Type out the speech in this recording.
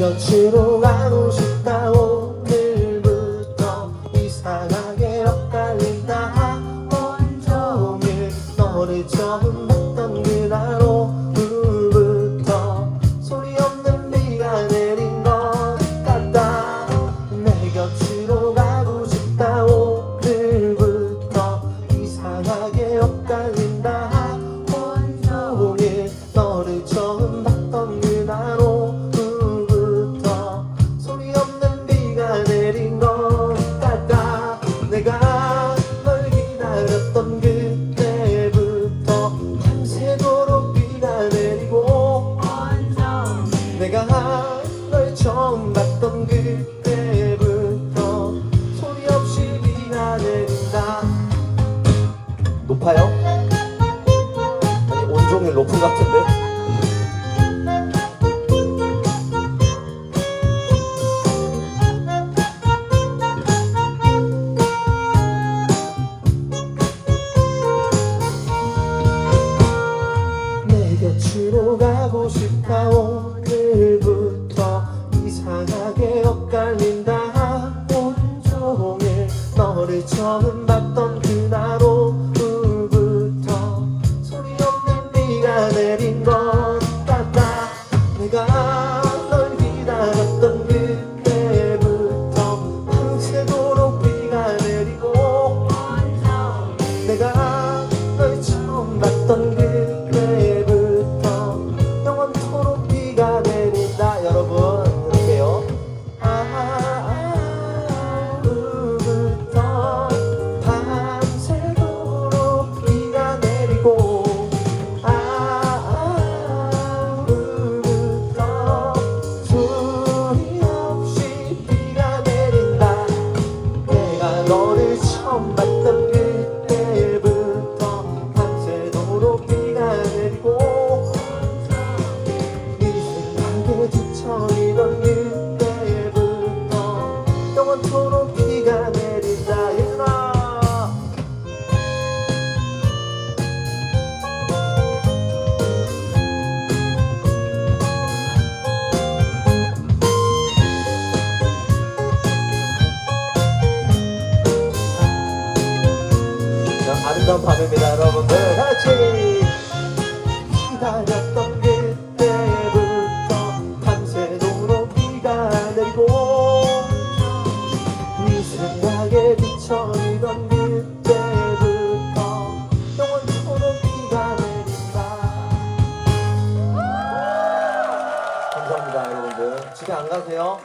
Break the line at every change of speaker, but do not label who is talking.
곁으로 가고 싶다. 오늘부터 이상하게 내가 널 처음 봤던 그때부터 소리 없이 비가 내린다 높아요? 아니 온종일 높은 것 같은데? 이상하게 엇갈린다. 온종일 너를 처음 봤던 그날 오후부터 소리 없는 비가 내린 것 같다. 내가 자, 아름다운 밤입니다 여러분들. 같이 기다렸던 그때부터 밤새도록 비가 내리고 네 생각에 내린다. 감사합니다 여러분들. 안 가세요?